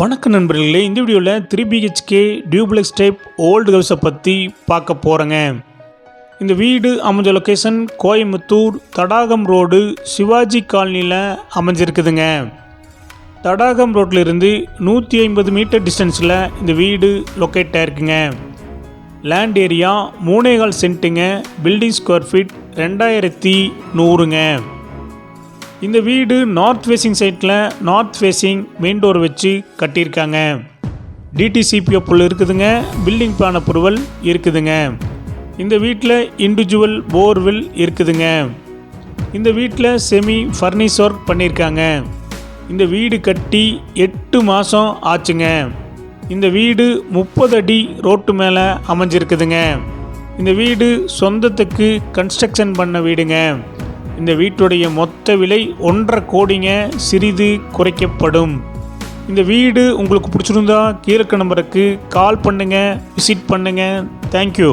வணக்கம் நண்பர்களே இந்த வீடியோவில் three BHK duplex type old ஹவுஸை பற்றி பார்க்க போகிறேங்க இந்த வீடு அமைஞ்ச லொக்கேஷன் கோயம்புத்தூர் தடாகம் ரோடு சிவாஜி காலனியில் அமைஞ்சிருக்குதுங்க. தடாகம் ரோட்டிலிருந்து இருந்து நூற்றி ஐம்பது மீட்டர் டிஸ்டன்ஸில் இந்த வீடு லொக்கேட் ஆயிருக்குங்க. லேண்ட் ஏரியா மூணேகால் சென்ட்டுங்க பில்டிங் ஸ்கொயர் ஃபீட் ரெண்டாயிரத்தி நூறுங்க. இந்த வீடு நார்த் ஃபேஸிங் சைட்டில் நார்த் ஃபேஸிங் மெயின் டோர் வச்சு கட்டியிருக்காங்க. டிடிசிபி அப்புள் இருக்குதுங்க பில்டிங் பிளான் அப்ரூவல் இருக்குதுங்க. இந்த வீட்டில் இண்டிவிஜுவல் போர்வெல் இருக்குதுங்க. இந்த வீட்டில் செமி ஃபர்னிஷ் ஒர்க் பண்ணியிருக்காங்க. இந்த வீடு கட்டி எட்டு மாதம் ஆச்சுங்க. இந்த வீடு முப்பது அடி ரோட்டு மேலே அமைஞ்சிருக்குதுங்க. இந்த வீடு சொந்தத்துக்கு கன்ஸ்ட்ரக்ஷன் பண்ண வீடுங்க. இந்த வீட்டுடைய மொத்த விலை ஒன்றரை கோடிங்க சிறிது குறைக்கப்படும். இந்த வீடு உங்களுக்கு பிடிச்சிருந்தா கீழக்க நம்பருக்கு கால் பண்ணுங்கள் விசிட் பண்ணுங்கள் தேங்க்யூ